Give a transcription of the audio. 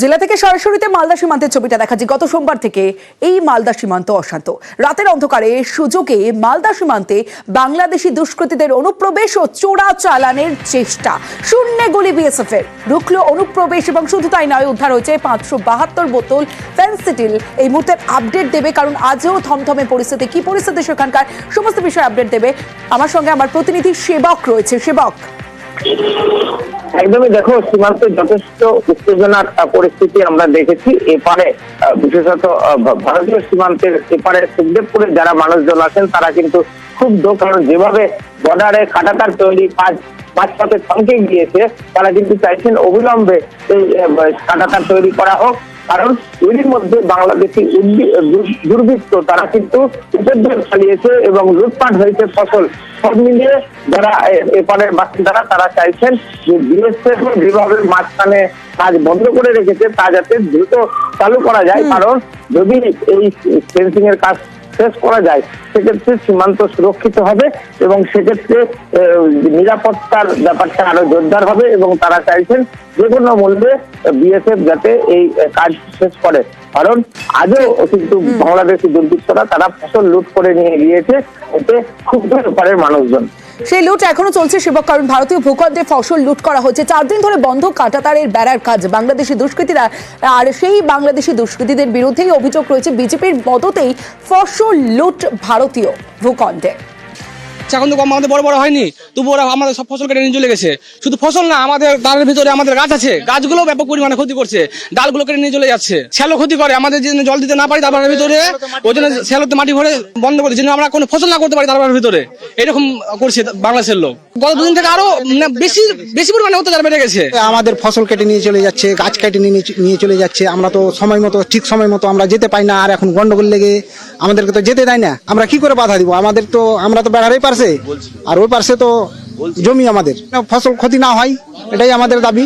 জেলা থেকে সরাসরিতে মালদা সীমান্তের ছবিটা দেখাচ্ছি। গত সোমবার থেকে এই মালদা সীমান্ত অশান্ত। রাতের অন্ধকারে সুযোগে মালদা সীমান্তে বাংলাদেশি দুষ্কৃতীদের অনুপ্রবেশ ও চোরা চালানের চেষ্টা। শূন্যে গুলি বিএসএফ এর ঢুকলো অনুপ্রবেশ এবং শুধু তাই নয়, উদ্ধার হয়েছে পাঁচশো বাহাত্তর বোতল ফেন্সিটিল। এই মুহূর্তে আপডেট দেবে, কারণ আজও থমথমে পরিস্থিতি। কি পরিস্থিতি সেখানকার? সমস্ত বিষয়ে আপডেট দেবে। আমার সঙ্গে আমার প্রতিনিধি সেবক রয়েছে। সেবক। একদমই দেখো, সীমান্তে যথেষ্ট উত্তেজনার পরিস্থিতি আমরা দেখেছি। এপারে বিশেষত ভারতীয় সীমান্তের এপারে সুখদেবপুরে যারা মানুষজন আছেন, তারা কিন্তু ক্ষুব্ধ। কারণ যেভাবে বর্ডারে কাটাতার তৈরি কাজ, মাঝপথে থমকে গিয়েছে, তারা কিন্তু চাইছেন অবিলম্বে এই কাটাতার তৈরি করা হোক। কারণ এরই মধ্যে বাংলাদেশি দুর্বৃত্ত তারা কিন্তু উপদ্রব চালিয়েছে এবং লুটপাট হয়েছে ফসল। সব মিলিয়ে যারা এপারের বাসিন্দারা তারা চাইছেন যে বিএসএফ যেভাবে মাঝখানে কাজ বন্ধ করে রেখেছে তা যাতে দ্রুত চালু করা যায়। কারণ যদি এই ফেন্সিং এর কাজ শেষ করা যায়। সেক্ষেত্রে সীমান্ত সুরক্ষিত হবে এবং সেক্ষেত্রে নিরাপত্তার ব্যাপারটা আরও জোরদার হবে এবং তারা চাইছেন যে কোনো মূল্যে বিএসএফ যাতে এই কাজ শেষ করে। কারণ আজও কিন্তু বাংলাদেশি দুর্বৃত্তরা তারা ফসল লুট করে নিয়ে গিয়েছে এতে ক্ষুব্ধ পারের মানুষজন। সেই লুট এখনও চলছে, সেবক কারণ ভারতীয় ভূখণ্ডে ফসল লুট করা হচ্ছে। চার দিন ধরে বন্ধ কাটাতারের বেড়ার কাজ। বাংলাদেশি দুষ্কৃতীরা, আর সেই বাংলাদেশি দুষ্কৃতীদের বিরুদ্ধেই অভিযোগ রয়েছে, বিজেপির মদতেই ফসল লুট ভারতীয় ভূখণ্ডে। এখন তো আমাদের বড় বড় হয়নি, তবু ওরা আমাদের সব ফসল কেটে নিয়ে চলে গেছে। শুধু ফসল না, আমাদের ডালের ভিতরে আমাদের গাছ আছে, গাছগুলো ব্যাপক পরিমাণে ক্ষতি করছে, ডালগুলো কেটে নিয়ে চলে যাচ্ছে। শ্যালো ক্ষতি করে, আমাদের যে জল দিতে না পারি তারপরের ভিতরে, ওই জন্য শ্যালোতে মাটি ভরে বন্ধ করে যেন আমরা কোনো ফসল না করতে পারি তারপরের ভিতরে। এরকম করছে বাংলাদেশের লোক। গত দুদিন থেকে আরও বেশি বেশি পরিমাণে অত্যাচার বেড়ে গেছে। আমাদের ফসল কেটে নিয়ে চলে যাচ্ছে, গাছ কেটে নিয়ে চলে যাচ্ছে, আমরা তো সময় মতো, ঠিক সময় মতো আমরা যেতে পাই না, আর এখন গন্ডগোল লেগে আমাদেরকে তো যেতে দেয় না। আমরা কি করে বাধা দিব? আমাদের তো, আমরা তো বেড়ারই পারছে আর ওই পাশে তো জমি আমাদের। ফসল ক্ষতি না হয় এটাই আমাদের দাবি।